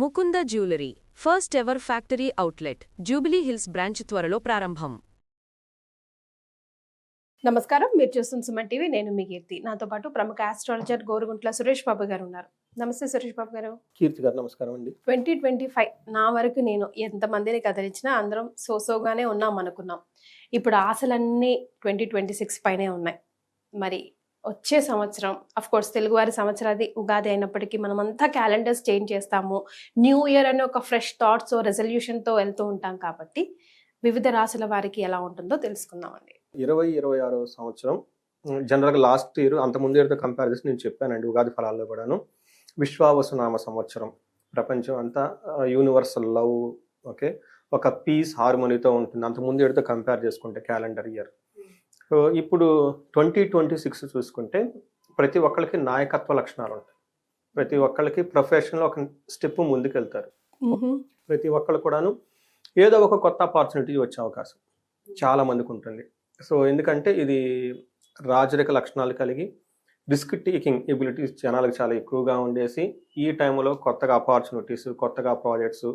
Mukunda jewellery first ever factory outlet Jubilee Hills branch త్వరలో ప్రారంభం. నమస్కారం మీరు చూస్తున్న సుమన్ టీవీ నేను మీ కీర్తి. నాతో పాటు ప్రముఖ ఆస్ట్రాలజర్ గోరుగుంట్ల సురేష్ బాబు గారు ఉన్నారు. నమస్తే సురేష్ బాబు గారు. కీర్తి గారు నమస్కారం అండి. ట్వంటీ ట్వంటీ ఫైవ్ నా వరకు నేను ఎంతమందిని కదిలించినా అందరం సోసోగానే ఉన్నాం అనుకున్నాం. ఇప్పుడు ఆశలన్నీ ట్వంటీ ట్వంటీ సిక్స్ పైనే ఉన్నాయి. మరి వచ్చే సంవత్సరం అఫ్ కోర్స్ తెలుగువారి సంవత్సరాది ఉగాది అయినప్పటికీ మనమంతా క్యాలెండర్స్ చేంజ్ చేస్తాము. న్యూ ఇయర్ అనే ఒక ఫ్రెష్ థాట్స్ రెజల్యూషన్తో వెళ్తూ ఉంటాం కాబట్టి వివిధ రాశుల వారికి ఎలా ఉంటుందో తెలుసుకుందామండి. ఇరవై ఇరవై ఆరో సంవత్సరం జనరల్గా లాస్ట్ ఇయర్ అంత ముందు ఇయర్తో కంపేర్ చేసి నేను చెప్పానండి ఉగాది ఫలాల్లో కూడాను. విశ్వావసునామ సంవత్సరం ప్రపంచం అంతా యూనివర్సల్ లవ్ ఓకే ఒక పీస్ హార్మోనీతో ఉంటుంది. అంత ముందు ఇయర్తో కంపేర్ చేసుకుంటే క్యాలెండర్ ఇయర్ ఇప్పుడు ట్వంటీ ట్వంటీ సిక్స్ చూసుకుంటే ప్రతి ఒక్కరికి నాయకత్వ లక్షణాలు ఉంటాయి. ప్రతి ఒక్కరికి ప్రొఫెషన్లో ఒక స్టెప్ ముందుకు వెళ్తారు ప్రతి ఒక్కరు కూడాను ఏదో ఒక కొత్త ఆపర్చునిటీ వచ్చే అవకాశం చాలా మందికి ఉంటుంది. సో ఎందుకంటే ఇది రాజరిక లక్షణాలు కలిగి రిస్క్ టేకింగ్ ఎబిలిటీస్ జనాలకు చాలా ఎక్కువగా ఉండేసి ఈ టైంలో కొత్తగా ఆపర్చునిటీస్ కొత్తగా ప్రాజెక్ట్స్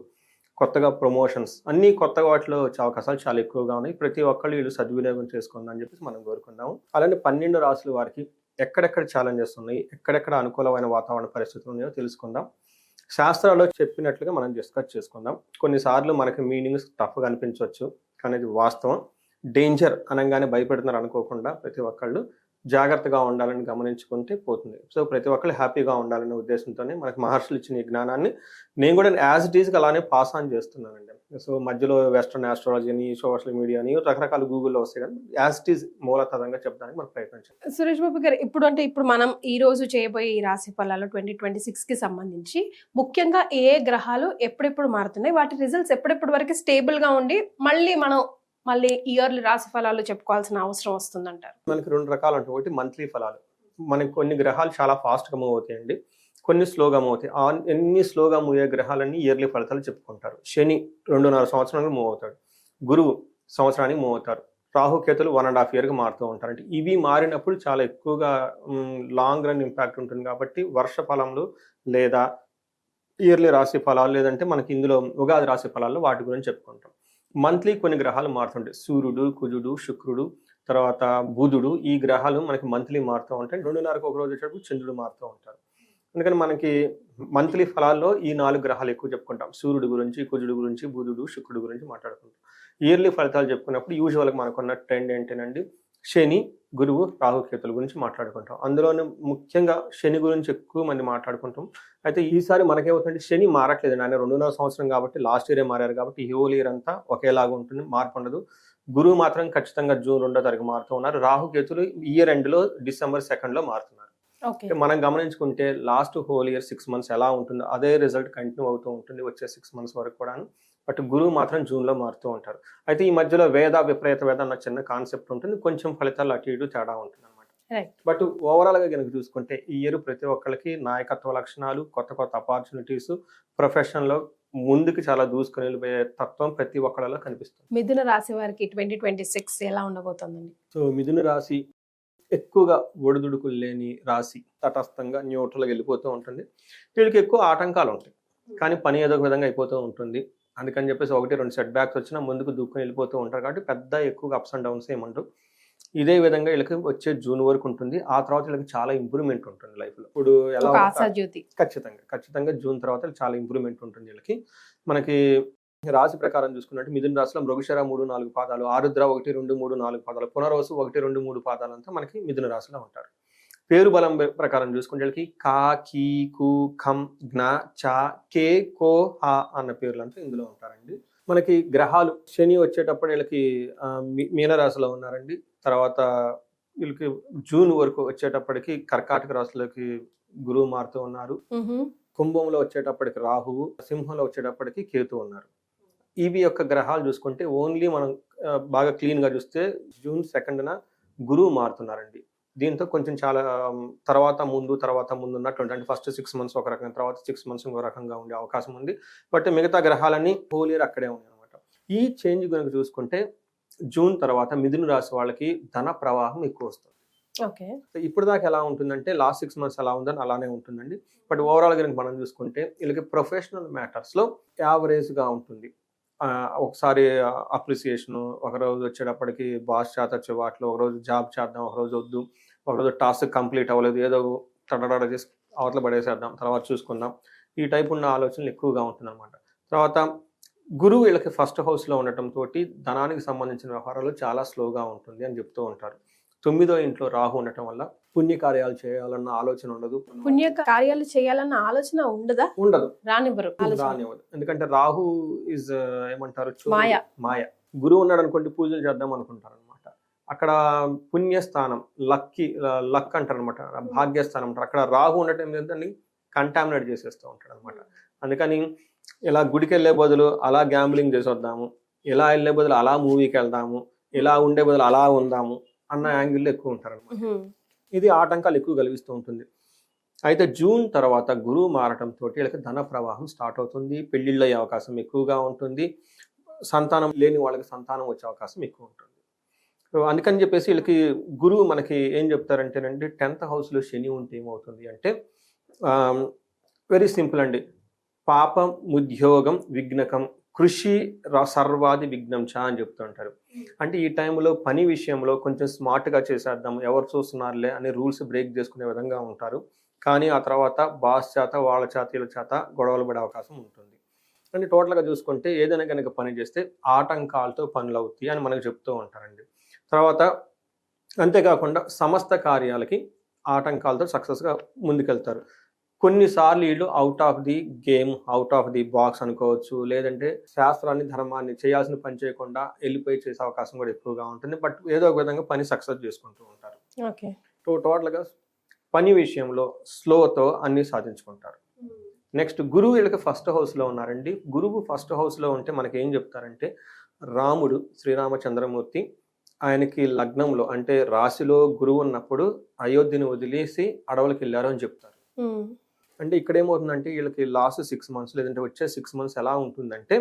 కొత్తగా ప్రమోషన్స్ అన్ని కొత్తగా వాటిలో అవకాశాలు చాలా ఎక్కువగా ఉన్నాయి. ప్రతి ఒక్కళ్ళు వీళ్ళు సద్వినియోగం చేసుకుందని చెప్పేసి మనం కోరుకుందాము. అలానే పన్నెండు రాసుల వారికి ఎక్కడెక్కడ ఛాలెంజెస్ ఉన్నాయి ఎక్కడెక్కడ అనుకూలమైన వాతావరణ పరిస్థితులు ఉన్నాయో తెలుసుకుందాం. శాస్త్రాల్లో చెప్పినట్లుగా మనం డిస్కస్ చేసుకుందాం. కొన్నిసార్లు మనకి మీనింగ్స్ టఫ్గా అనిపించవచ్చు కానీ ఇది వాస్తవం. డేంజర్ అనగానే భయపెడుతున్నారు అనుకోకుండా ప్రతి ఒక్కళ్ళు జాగ్రత్తగా ఉండాలని గమనించుకుంటే పోతుంది. సో ప్రతి ఒక్కళ్ళు హ్యాపీగా ఉండాలనే ఉద్దేశంతోనే మనకు మహర్షులు ఇచ్చిన ఈ జ్ఞానాన్ని నేను కూడా యాజ్ ఇట్ ఈస్గా అలానే పాస్ ఆన్ చేస్తున్నానండి. సో మధ్యలో వెస్ట్రన్ ఆస్ట్రాలజీని సోషల్ మీడియాని రకరకాల గూగుల్లో వస్తాయి కానీ యాజ్ ఇట్ ఈస్ మూలతరంగా చెప్పడానికి మనం ప్రయత్నించాం సురేష్ బాబు గారు ఇప్పుడు అంటే ఇప్పుడు మనం ఈ రోజు చేయబోయే ఈ రాశి ఫలాలు ట్వంటీ ట్వంటీ సిక్స్కి సంబంధించి ముఖ్యంగా ఏ గ్రహాలు ఎప్పుడెప్పుడు మారుతున్నాయి వాటి రిజల్ట్స్ ఎప్పుడెప్పుడు వరకు స్టేబుల్గా ఉండి మళ్ళీ మనం మళ్ళీ ఇయర్లీ రాశి ఫలాలు చెప్పుకోవాల్సిన అవసరం వస్తుందంటారు. మనకి రెండు రకాలు అంటే ఒకటి మంత్లీ ఫలాలు. మనకి కొన్ని గ్రహాలు చాలా ఫాస్ట్గా మూవ్ అవుతాయండి. కొన్ని స్లోగా మూవ్ అవుతాయి. ఆ ఎన్ని స్లోగా మూవ్ అయ్యే గ్రహాలన్నీ ఇయర్లీ ఫలితాలు చెప్పుకుంటారు. శని రెండున్నర సంవత్సరానికి మూవ్ అవుతాడు. గురువు సంవత్సరానికి మూవ్ అవుతారు. రాహుకేతులు వన్ అండ్ హాఫ్ ఇయర్గా మారుతూ ఉంటారు అంటే ఇవి మారినప్పుడు చాలా ఎక్కువగా లాంగ్ రన్ ఇంపాక్ట్ ఉంటుంది కాబట్టి వర్ష ఫలంలో లేదా ఇయర్లీ రాశి ఫలాలు లేదంటే మనకి ఇందులో ఉగాది రాశి ఫలాల్లో వాటి గురించి చెప్పుకుంటాం. మంత్లీ కొన్ని గ్రహాలు మారుతుంటాయి. సూర్యుడు కుజుడు శుక్రుడు తర్వాత బుధుడు ఈ గ్రహాలు మనకి మంత్లీ మారుతూ ఉంటాయి. రెండున్నరకు ఒక రోజు వచ్చేటప్పుడు చంద్రుడు మారుతూ ఉంటారు అందుకని మనకి మంత్లీ ఫలాల్లో ఈ నాలుగు గ్రహాలు ఎక్కువ చెప్పుకుంటాం. సూర్యుడు గురించి కుజుడు గురించి బుధుడు శుక్రుడు గురించి మాట్లాడుకుంటాం. ఇయర్లీ ఫలితాలు చెప్పుకున్నప్పుడు యూజువల్గా మనకున్న ట్రెండ్ ఏంటంటే శని గురువు రాహుకేతుల గురించి మాట్లాడుకుంటాం. అందులోనే ముఖ్యంగా శని గురించి ఎక్కువ మంది మాట్లాడుకుంటాం. అయితే ఈసారి మనకేమవుతుందంటే శని మారట్లేదు ఆయన రెండున్నర సంవత్సరం కాబట్టి లాస్ట్ ఇయరే మారారు కాబట్టి ఈ హోల్ ఇయర్ అంతా ఒకేలాగా ఉంటుంది మార్పు ఉండదు. గురువు మాత్రం ఖచ్చితంగా జూన్ రెండో తారీఖు మారుతూ ఉన్నారు. రాహుకేతులు ఇయర్ ఎండ్లో డిసెంబర్ సెకండ్లో మారుతున్నారు. మనం గమనించుకుంటే last whole year six months ఎలా ఉంటుందో అదే రిజల్ట్ కంటిన్యూ అవుతూ ఉంటుంది వచ్చే సిక్స్ మంత్స్ వరకు కూడాను. బట్ గురువు మాత్రం జూన్లో మారుతూ ఉంటారు అయితే ఈ మధ్యలో వేద విపరీత వేద అన్న చిన్న కాన్సెప్ట్ ఉంటుంది. కొంచెం ఫలితాలు అటు ఇటు తేడా ఉంటుంది అనమాట. బట్ ఓవరాల్గా కనుక చూసుకుంటే ఈ ఇయర్ ప్రతి ఒక్కరికి నాయకత్వ లక్షణాలు కొత్త కొత్త ఆపర్చునిటీస్ ప్రొఫెషన్లో ముందుకు చాలా దూసుకుని వెళ్ళిపోయే తత్వం ప్రతి ఒక్కళ్ళలో కనిపిస్తుంది. మిథున రాశి వారికి ట్వంటీ ట్వంటీ సిక్స్ ఎలా ఉండబోతోందండి? సో మిథున రాశి ఎక్కువగా ఒడిదుడుకులు లేని రాశి తటస్థంగా న్యూట్రల్గా వెళ్ళిపోతూ ఉంటుంది. వీళ్ళకి ఎక్కువ ఆటంకాలు ఉంటాయి. కానీ పని ఏదో ఒక విధంగా అయిపోతూ ఉంటుంది. అందుకని చెప్పేసి ఒకటి రెండు సెట్ బ్యాక్స్ వచ్చినా ముందుకు దూక్కుని వెళ్ళిపోతూ ఉంటారు కాబట్టి పెద్ద ఎక్కువగా అప్స్ అండ్ డౌన్స్ ఏమంటారు ఇదే విధంగా వీళ్ళకి వచ్చే జూన్ వరకు ఉంటుంది. ఆ తర్వాత వీళ్ళకి చాలా ఇంప్రూవ్మెంట్ ఉంటుంది లైఫ్లో ఇప్పుడు ఎలా ఖచ్చితంగా ఖచ్చితంగా జూన్ తర్వాత చాలా ఇంప్రూవ్మెంట్ ఉంటుంది వీళ్ళకి. మనకి రాశి ప్రకారం చూసుకున్నట్టు మిథున రాశిలో మృగశర మూడు నాలుగు పాదాలు ఆరుద్ర ఒకటి రెండు మూడు నాలుగు పాదాలు పునర్వసు ఒకటి రెండు మూడు పాదాలు అంతా మనకి మిథున రాశిలో ఉంటారు. పేరు బలం ప్రకారం చూసుకుంటే వీళ్ళకి కా కీ కు ఖం జ్ఞ చ కే కో హా అన్న పేర్లంతా ఇందులో ఉంటారండి. మనకి గ్రహాలు శని వచ్చేటప్పుడు వీళ్ళకి మీనరాశిలో ఉన్నారండి. తర్వాత వీళ్ళకి జూన్ వరకు వచ్చేటప్పటికి కర్కాటక రాశిలోకి గురువు మారుతూ ఉన్నారు. కుంభంలో వచ్చేటప్పటికి రాహువు సింహంలో వచ్చేటప్పటికి కేతు ఉన్నారు. ఇవి యొక్క గ్రహాలు చూసుకుంటే ఓన్లీ మనం బాగా క్లీన్గా చూస్తే జూన్ సెకండ్న గురువు మారుతున్నారండి. దీంతో కొంచెం చాలా తర్వాత ముందు తర్వాత ముందు ఉన్నటువంటి అంటే ఫస్ట్ సిక్స్ మంత్స్ ఒక రకంగా తర్వాత సిక్స్ మంత్స్ ఇంకో రకంగా ఉండే అవకాశం ఉంది. బట్ మిగతా గ్రహాలన్నీ హోల్ ఇయర్ అక్కడే ఉన్నాయి అనమాట ఈ చేంజ్ కనుక చూసుకుంటే జూన్ తర్వాత మిథున రాశి వాళ్ళకి ధన ప్రవాహం ఎక్కువ వస్తుంది. ఓకే. ఇప్పుడు దాకా ఎలా ఉంటుందంటే లాస్ట్ సిక్స్ మంత్స్ ఎలా ఉందని అలానే ఉంటుందండి. బట్ ఓవరాల్ కనుక మనం చూసుకుంటే వీళ్ళకి ప్రొఫెషనల్ మ్యాటర్స్లో యావరేజ్గా ఉంటుంది. ఒకసారి అప్రిసియేషను ఒకరోజు వచ్చేటప్పటికి బాస్ చేత చివాట్లు ఒకరోజు జాబ్ చేద్దాం ఒకరోజు వద్దు. ఒకరోజు టాస్క్ కంప్లీట్ అవ్వలేదు. ఏదో తడడాడ చేసి అవతల పడేసేద్దాం. తర్వాత చూసుకుందాం. ఈ టైప్ ఉన్న ఆలోచనలు ఎక్కువగా ఉంటుందన్నమాట. తర్వాత గురువు వీళ్ళకి ఫస్ట్ హౌస్లో ఉండటం తోటి ధనానికి సంబంధించిన వ్యవహారాలు చాలా స్లోగా ఉంటుంది అని చెప్తూ ఉంటారు. తొమ్మిదో ఇంట్లో రాహు ఉండటం వల్ల పుణ్యకార్యాలు చేయాలన్న ఆలోచన ఉండదు. పుణ్య కార్యాలు చేయాలన్న ఆలోచన ఉండదా? ఉండదు. రానివ్వరు రానివ్వదు. ఎందుకంటే రాహు ఇస్ ఏమంటారు? చోరుడు, మాయ. మాయ. గురువు ఉన్నాడు అనుకోండి పూజలు చేద్దాం అనుకుంటారు. అక్కడ పుణ్యస్థానం లక్కి లక్ అంటారు అనమాట భాగ్యస్థానం అంటారు. అక్కడ రాహు ఉండటం ఏంటంటే కంటామినేట్ చేసేస్తూ ఉంటాడు అనమాట అందుకని ఇలా గుడికి వెళ్ళే బదులు అలా గ్యాంబ్లింగ్ చేసి వద్దాము ఇలా వెళ్ళే బదులు అలా మూవీకి వెళ్దాము ఇలా ఉండే బదులు అలా ఉందాము అన్న యాంగిల్లో ఎక్కువ ఉంటారు అనమాట. ఇది ఆటంకాలు ఎక్కువ కలిగిస్తూ ఉంటుంది. అయితే జూన్ తర్వాత గురువు మారటంతో వీళ్ళకి ధన ప్రవాహం స్టార్ట్ అవుతుంది. పెళ్ళిళ్ళు అయ్యే అవకాశం ఎక్కువగా ఉంటుంది. సంతానం లేని వాళ్ళకి సంతానం వచ్చే అవకాశం ఎక్కువ ఉంటుంది. అందుకని చెప్పేసి వీళ్ళకి గురువు మనకి ఏం చెప్తారంటేనండి టెన్త్ హౌస్లో శని ఉంటే ఏమవుతుంది అంటే వెరీ సింపుల్ అండి. పాపం ఉద్యోగం విఘ్నకం కృషి ర- సర్వాది విఘ్నం చ అని చెప్తూ ఉంటారు. అంటే ఈ టైంలో పని విషయంలో కొంచెం స్మార్ట్గా చేసేద్దాం ఎవరు చూస్తున్నారులే అని రూల్స్ బ్రేక్ చేసుకునే విధంగా ఉంటారు. కానీ ఆ తర్వాత బాస్ చేత వాళ్ళ చేత వీళ్ళ చేత గొడవలు పడే అవకాశం ఉంటుంది. అంటే టోటల్గా చూసుకుంటే ఏదైనా కనుక పని చేస్తే ఆటంకాలతో పనులు అవుతాయి అని మనకు చెప్తూ ఉంటారండి. తర్వాత అంతేకాకుండా సమస్త కార్యాలకి ఆటంకాలతో సక్సెస్గా ముందుకెళ్తారు. కొన్నిసార్లు వీళ్ళు out of the game out of the box అనుకోవచ్చు లేదంటే శాస్త్రాన్ని ధర్మాన్ని చేయాల్సిన పని చేయకుండా వెళ్ళిపోయి చేసే అవకాశం కూడా ఎక్కువగా ఉంటుంది. బట్ ఏదో ఒక విధంగా పని సక్సెస్ చేసుకుంటూ ఉంటారు. ఓకే. టో టోటల్గా పని విషయంలో స్లోతో అన్ని సాధించుకుంటారు. నెక్స్ట్ గురువు వీళ్ళకి ఫస్ట్ హౌస్లో ఉన్నారండి. గురువు ఫస్ట్ హౌస్లో ఉంటే మనకి ఏం చెప్తారంటే రాముడు శ్రీరామచంద్రమూర్తి ఆయనకి లగ్నంలో అంటే రాశిలో గురువు ఉన్నప్పుడు అయోధ్యని వదిలేసి అడవులకు వెళ్ళారు అని చెప్తారు. అంటే ఇక్కడ ఏమవుతుందంటే వీళ్ళకి లాస్ట్ సిక్స్ మంత్స్ లేదంటే వచ్చే సిక్స్ మంత్స్ ఎలా ఉంటుందంటే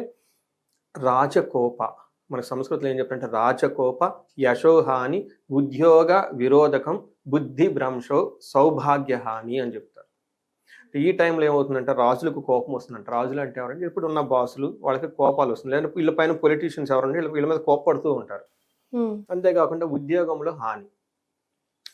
రాజకోప మన సంస్కృతిలో ఏం చెప్తారంటే రాజకోప యశోహాని ఉద్యోగ విరోధకం బుద్ధి భ్రంశో సౌభాగ్యహాని అని చెప్తారు ఈ టైంలో ఏమవుతుందంటే రాజులకు కోపం వస్తుందంట రాజులు అంటే ఎవరంటే ఇప్పుడు ఉన్న బాసులు వాళ్ళకి కోపాలు వస్తుంది లేదంటే వీళ్ళ పైన పొలిటీషియన్స్ ఎవరంటే వీళ్ళ- వీళ్ళ మీద కోపడుతూ ఉంటారు. అంతేకాకుండా ఉద్యోగంలో హాని.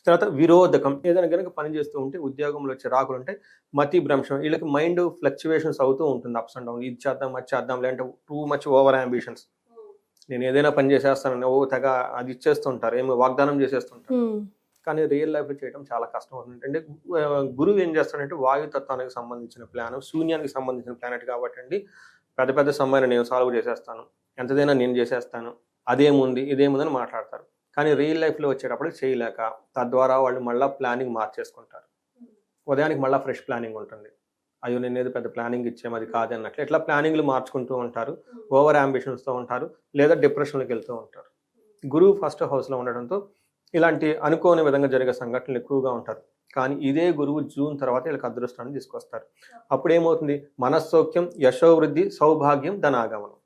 తర్వాత విరోధకం. ఏదైనా కనుక పని చేస్తూ ఉంటే ఉద్యోగంలో చిరాకులు ఉంటే మతి భ్రంశం. వీళ్ళకి మైండ్ ఫ్లక్చువేషన్స్ అవుతూ ఉంటుంది. Ups and down. ఇది చేద్దాం అది చేద్దాం. లేదంటే టూ మచ్ ఓవర్ అంబిషన్స్ నేను ఏదైనా పని చేసేస్తానని ఓ తెగ అది ఇచ్చేస్తుంటారు. ఏమి వాగ్దానం చేసేస్తుంటారు. కానీ రియల్ లైఫ్లో చేయడం చాలా కష్టం అవుతుంది. అంటే గురువు ఏం చేస్తాడంటే వాయుతత్వానికి సంబంధించిన ప్లాన్ శూన్యానికి సంబంధించిన ప్లానెట్ కాబట్టి అండి. పెద్ద పెద్ద సమయాన్ని నేను సాల్వ్ చేసేస్తాను. ఎంతదైనా నేను చేసేస్తాను. అదేముంది ఇదేముందని మాట్లాడతారు. కానీ రియల్ లైఫ్లో వచ్చేటప్పుడు చేయలేక తద్వారా వాళ్ళు మళ్ళీ ప్లానింగ్ మార్చేసుకుంటారు. ఉదయానికి మళ్ళీ ఫ్రెష్ ప్లానింగ్ ఉంటుంది. అయ్యో నేను ఏదో పెద్ద ప్లానింగ్ ఇచ్చాము అది కాదు అన్నట్లు. ఇట్లా ప్లానింగ్లు మార్చుకుంటూ ఉంటారు. ఓవర్ అంబిషన్స్తో ఉంటారు. లేదా డిప్రెషన్లోకి వెళ్తూ ఉంటారు. గురువు ఫస్ట్ హౌస్లో ఉండడంతో ఇలాంటి అనుకోని విధంగా జరిగే సంఘటనలు ఎక్కువగా ఉంటారు. కానీ ఇదే గురువు జూన్ తర్వాత వీళ్ళకి అదృష్టాన్ని తీసుకొస్తారు. అప్పుడు ఏమవుతుంది మనస్సౌఖ్యం యశోవృద్ధి సౌభాగ్యం ధనాగమనం.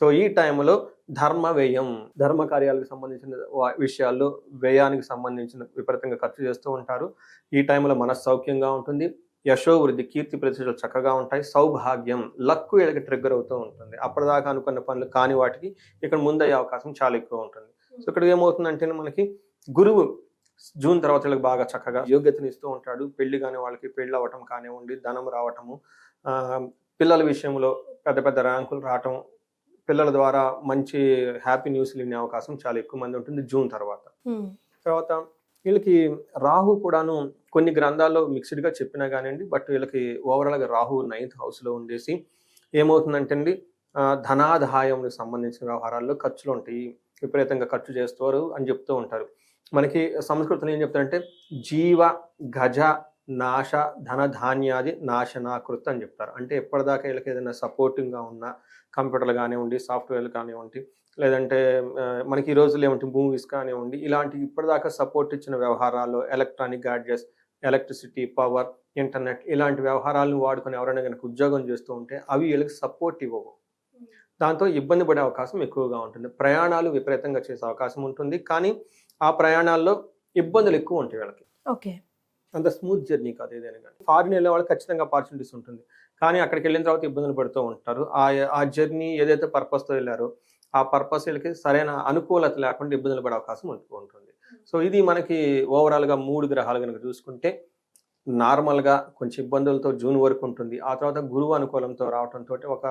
సో ఈ టైంలో ధర్మ వ్యయం ధర్మ కార్యాలకు సంబంధించిన వా- విషయాల్లో వ్యయానికి సంబంధించిన విపరీతంగా ఖర్చు చేస్తూ ఉంటారు. ఈ టైంలో మనస్సౌఖ్యంగా ఉంటుంది. యశోవృద్ధి కీర్తి ప్రతిష్టలు చక్కగా ఉంటాయి. సౌభాగ్యం లక్కు వీళ్ళకి ట్రిగ్గర్ అవుతూ ఉంటుంది. అప్పటిదాకా అనుకున్న పనులు కాని వాటికి ఇక్కడ ముందయ్యే అవకాశం చాలా ఎక్కువ ఉంటుంది. సో ఇక్కడ ఏమవుతుందంటే మనకి గురువు జూన్ తర్వాత వీళ్ళకి బాగా చక్కగా యోగ్యతని ఇస్తూ ఉంటాడు. పెళ్ళి కాని వాళ్ళకి పెళ్ళి అవ్వటం కానివ్వండి ధనం రావటము పిల్లల విషయంలో పెద్ద పెద్ద ర్యాంకులు రావటం పిల్లల ద్వారా మంచి హ్యాపీ న్యూస్లు వినే అవకాశం చాలా ఎక్కువ మంది ఉంటుంది జూన్ తర్వాత. తర్వాత వీళ్ళకి రాహు కూడాను కొన్ని గ్రంథాల్లో మిక్స్డ్గా చెప్పినా కానివ్వండి బట్ వీళ్ళకి ఓవరాల్గా రాహు నైన్త్ హౌస్లో ఉండేసి ఏమవుతుందంటే అండి ధనాదాయంకి సంబంధించిన వ్యవహారాల్లో ఖర్చులు ఉంటాయి విపరీతంగా ఖర్చు చేస్తారు అని చెప్తూ ఉంటారు మనకి సంస్కృతంలో ఏం చెప్తారంటే జీవ గజ నాశ ధన ధాన్యాది నాశనాకృత అని చెప్తారు. అంటే ఎప్పటిదాకా వీళ్ళకి ఏదైనా సపోర్టింగ్గా ఉన్న కంప్యూటర్లు కానివ్వండి సాఫ్ట్వేర్లు కానివ్వండి లేదంటే మనకి ఈ రోజుల్లో ఏమంటే మూవీస్ కానివ్వండి ఇలాంటి ఇప్పటిదాకా సపోర్ట్ ఇచ్చిన వ్యవహారాల్లో electronic gadgets electricity power internet ఇలాంటి వ్యవహారాలను వాడుకొని ఎవరైనా కనుక ఉద్యోగం చేస్తూ ఉంటే అవి వీళ్ళకి సపోర్ట్ ఇవ్వవు. దాంతో ఇబ్బంది పడే అవకాశం ఎక్కువగా ఉంటుంది. ప్రయాణాలు విపరీతంగా చేసే అవకాశం ఉంటుంది. కానీ ఆ ప్రయాణాల్లో ఇబ్బందులు ఎక్కువ ఉంటాయి వీళ్ళకి. ఓకే. అంత స్మూత్ జర్నీ కాదు ఏదైనా కానీ. ఫారిన్ వెళ్ళే వాళ్ళకి ఖచ్చితంగా ఆపర్చునిటీస్ ఉంటుంది. కానీ అక్కడికి వెళ్ళిన తర్వాత ఇబ్బందులు పడుతూ ఉంటారు. ఆ ఆ జర్నీ ఏదైతే పర్పస్తో వెళ్ళారో ఆ పర్పస్ వీళ్ళకి సరైన అనుకూలత లేకుండా ఇబ్బందులు పడే అవకాశం ఉంటూ ఉంటుంది. సో ఇది మనకి ఓవరాల్గా మూడు గ్రహాలు కనుక చూసుకుంటే నార్మల్గా కొంచెం ఇబ్బందులతో జూన్ వరకు ఉంటుంది. ఆ తర్వాత గురువు అనుకూలంతో రావడంతో ఒక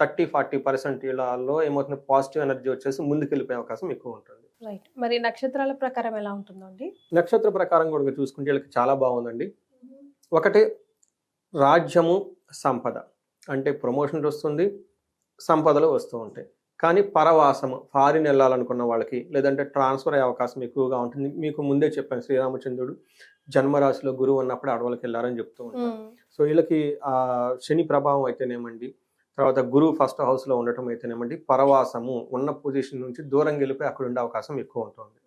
థర్టీ ఫార్టీ పర్సెంట్ ఇళ్ళలో ఏమవుతుంది? పాజిటివ్ ఎనర్జీ వచ్చేసి ముందుకు వెళ్ళిపోయే అవకాశం ఎక్కువ ఉంటుంది. రైట్ మరి నక్షత్రాల ప్రకారం ఎలా ఉంటుందండి నక్షత్ర ప్రకారం కూడా చూసుకుంటే వీళ్ళకి చాలా బాగుందండి. ఒకటి రాజ్యము సంపద. అంటే ప్రమోషన్ వస్తుంది సంపదలు వస్తూ ఉంటాయి. కానీ పరవాసము ఫారిన్ వెళ్ళాలనుకున్న వాళ్ళకి లేదంటే ట్రాన్స్ఫర్ అయ్యే అవకాశం ఎక్కువగా ఉంటుంది. మీకు ముందే చెప్పాను శ్రీరామచంద్రుడు జన్మరాశిలో గురువు ఉన్నప్పుడు అడవులకు వెళ్ళారని చెప్తూ ఉంటారు. సో వీళ్ళకి ఆ శని ప్రభావం అయితేనేమండి తర్వాత గురువు ఫస్ట్ హౌస్లో ఉండటం అయితేనేమండి పరవాసము ఉన్న పొజిషన్ నుంచి దూరం వెళ్ళిపోయి అక్కడ ఉండే అవకాశం ఎక్కువ ఉంటుంది.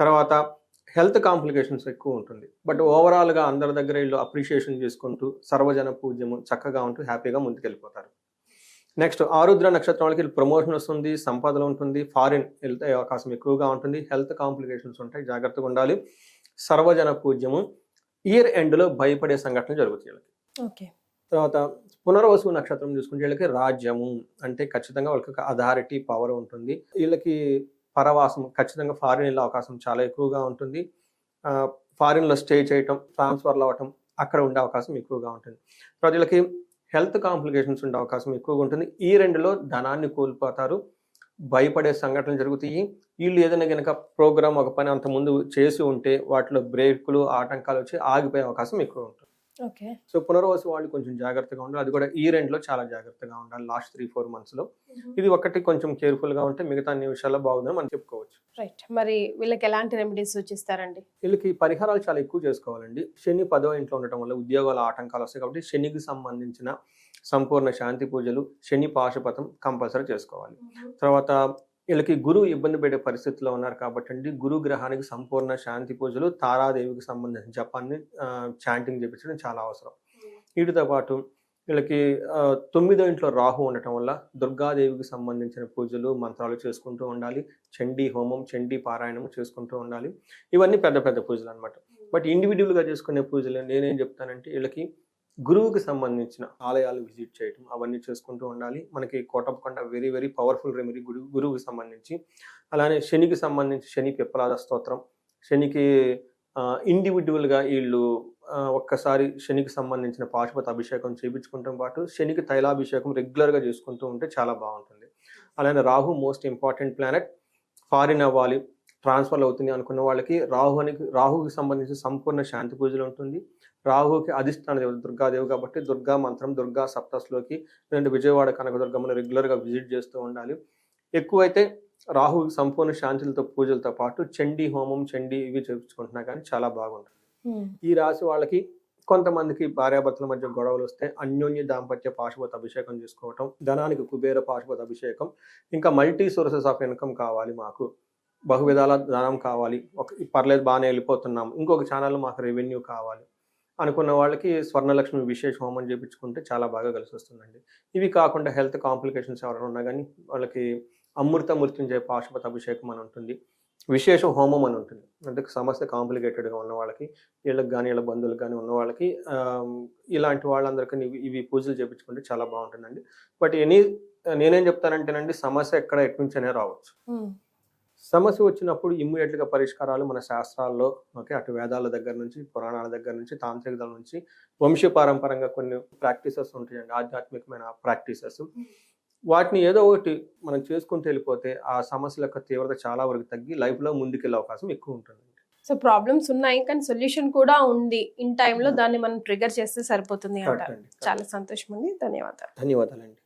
తర్వాత హెల్త్ కాంప్లికేషన్స్ ఎక్కువ ఉంటుంది. బట్ ఓవరాల్గా అందరి దగ్గర వీళ్ళు అప్రిషియేషన్ చేసుకుంటూ సర్వజన పూజ్యము చక్కగా ఉంటూ హ్యాపీగా ముందుకెళ్ళిపోతారు. నెక్స్ట్ ఆరుద్ర నక్షత్రం వాళ్ళకి ప్రమోషన్ వస్తుంది సంపదలు ఉంటుంది ఫారిన్ వెళ్తే అవకాశం ఎక్కువగా ఉంటుంది హెల్త్ కాంప్లికేషన్స్ ఉంటాయి జాగ్రత్తగా ఉండాలి. సర్వజన పూజ్యము ఇయర్ ఎండ్లో భయపడే సంఘటనలు జరుగుతాయి ఓకే. తర్వాత పునర్వసు నక్షత్రం చూసుకుంటే వీళ్ళకి రాజ్యము అంటే ఖచ్చితంగా వాళ్ళకి ఒక అథారిటీ పవర్ ఉంటుంది. వీళ్ళకి పరవాసం ఖచ్చితంగా ఫారిన్ వెళ్ళే అవకాశం చాలా ఎక్కువగా ఉంటుంది. ఫారిన్లో స్టే చేయటం ట్రాన్స్ఫర్లు అవ్వటం అక్కడ ఉండే అవకాశం ఎక్కువగా ఉంటుంది. తర్వాత వీళ్ళకి హెల్త్ కాంప్లికేషన్స్ ఉండే అవకాశం ఎక్కువగా ఉంటుంది. ఈ రెండులో ధనాన్ని కోల్పోతారు. భయపడే సంఘటనలు జరుగుతాయి. వీళ్ళు ఏదైనా కనుక ప్రోగ్రామ్ ఒక పని అంత ముందు చేసి ఉంటే వాటిలో బ్రేకులు ఆటంకాలు వచ్చి ఆగిపోయే అవకాశం ఎక్కువ ఉంటుంది. ఓకే. సో పునర్వసు వాళ్ళు కొంచెం జాగ్రత్తగా ఉండాలి. అది కూడా ఈ రెండ్లో చాలా జాగ్రత్తగా ఉండాలి లాస్ట్ త్రీ ఫోర్ మంత్స్లో. ఇది ఒకటి కొంచెం కేర్ఫుల్గా ఉంటే మిగతా అన్ని విషయాల్లో బాగుందని మనం చెప్పుకోవచ్చు. రైట్. మరి వీళ్ళకి ఎలాంటి రెమెడీస్ సూచిస్తారండి? వీళ్ళకి పరిహారాలు చాలా ఎక్కువ చేసుకోవాలండి. శని పదో ఇంట్లో ఉండటం వల్ల ఉద్యోగాల ఆటంకాలు వస్తాయి కాబట్టి శనికి సంబంధించిన సంపూర్ణ శాంతి పూజలు శని పాశుపతం కంపల్సరీ చేసుకోవాలి. తర్వాత వీళ్ళకి గురువు ఇబ్బంది పడే పరిస్థితిలో ఉన్నారు కాబట్టి అండి గురు గ్రహానికి సంపూర్ణ శాంతి పూజలు తారాదేవికి సంబంధించిన జపాన్ని చాంటింగ్ చేపించడం చాలా అవసరం. వీటితో పాటు వీళ్ళకి తొమ్మిదో ఇంట్లో రాహు ఉండటం వల్ల దుర్గాదేవికి సంబంధించిన పూజలు మంత్రాలు చేసుకుంటూ ఉండాలి. చండీ హోమం చండీ పారాయణం చేసుకుంటూ ఉండాలి. ఇవన్నీ పెద్ద పెద్ద పూజలు అనమాట బట్ ఇండివిజువల్గా చేసుకునే పూజలు నేనేం చెప్తానంటే వీళ్ళకి గురువుకి సంబంధించిన ఆలయాలు విజిట్ చేయటం అవన్నీ చేసుకుంటూ ఉండాలి. మనకి Kotappakonda very very powerful remedy Guru గురువుకి సంబంధించి. అలానే శనికి సంబంధించి శని పిప్పలాద స్తోత్రం. శనికి ఇండివిజువల్గా వీళ్ళు ఒక్కసారి శనికి సంబంధించిన పాశుపత అభిషేకం చేయించుకుంటాం పాటు శనికి తైలాభిషేకం రెగ్యులర్గా చేసుకుంటూ ఉంటే చాలా బాగుంటుంది. అలానే Rahu most important planet. Foreign అవ్వాలి ట్రాన్స్ఫర్ అవుతుంది అనుకున్న వాళ్ళకి రాహునికి రాహుకి సంబంధించి సంపూర్ణ శాంతి పూజలు ఉంటుంది. రాహుకి అధిష్టాన దేవత దుర్గాదేవి కాబట్టి దుర్గా మంత్రం దుర్గా సప్తస్లోకి లేదంటే విజయవాడ కనకదుర్గమ్మను రెగ్యులర్గా విజిట్ చేస్తూ ఉండాలి. ఎక్కువైతే రాహుకి సంపూర్ణ శాంతులతో పూజలతో పాటు చండీ హోమం చండీ ఇవి చేయించుకుంటున్నా కానీ చాలా బాగుంటుంది. ఈ రాశి వాళ్ళకి కొంతమందికి భార్యాభర్తల మధ్య గొడవలు వస్తే అన్యోన్య దాంపత్య పాశుపత అభిషేకం చేసుకోవటం ధనానికి కుబేర పాశుపత అభిషేకం ఇంకా మల్టీ సోర్సెస్ ఆఫ్ ఇన్కమ్ కావాలి మాకు. బహువిధాల ధనం కావాలి. ఒక పర్లేదు బాగానే వెళ్ళిపోతున్నాం. ఇంకొక ఛానల్ మాకు రెవెన్యూ కావాలి. అనుకున్న వాళ్ళకి స్వర్ణలక్ష్మి విశేష హోమం చేయించుకుంటే చాలా బాగా కలిసి వస్తుందండి ఇవి కాకుండా హెల్త్ కాంప్లికేషన్స్ ఎవరైనా ఉన్నా కానీ వాళ్ళకి అమృత మృత్యుంజయ పాశుపత అభిషేకం అని ఉంటుంది. విశేష హోమం అని ఉంటుంది. అంటే సమస్య కాంప్లికేటెడ్గా ఉన్న వాళ్ళకి వీళ్ళకి కానీ వీళ్ళ బంధువులకు కానీ ఉన్న వాళ్ళకి ఇలాంటి వాళ్ళందరికీ ఇవి ఇవి పూజలు చేయించుకుంటే చాలా బాగుంటుందండి. బట్ ఎనీ నేనేం చెప్తానంటేనండి సమస్య ఎక్కడ ఎటు రావచ్చు. సమస్య వచ్చినప్పుడు ఇమ్మీడియట్గా పరిష్కారాలు మన శాస్త్రాల్లో ఓకే అటు వేదాల దగ్గర నుంచి పురాణాల దగ్గర నుంచి తాంత్రికతల నుంచి వంశపారంపరంగా కొన్ని ప్రాక్టీసెస్ ఉంటాయండి ఆధ్యాత్మికమైన ప్రాక్టీసెస్. వాటిని ఏదో ఒకటి మనం చేసుకుంటూ వెళ్ళిపోతే ఆ సమస్యల యొక్క తీవ్రత చాలా వరకు తగ్గి లైఫ్లో ముందుకెళ్ళే అవకాశం ఎక్కువ ఉంటుంది సో ప్రాబ్లమ్స్ ఉన్నాయి కానీ సొల్యూషన్ కూడా ఉంది. ఇన్ టైంలో దాన్ని మనం ట్రిగర్ చేస్తే సరిపోతుంది అంటారు. చాలా సంతోషం అండి. ధన్యవాదాలు. ధన్యవాదాలండి.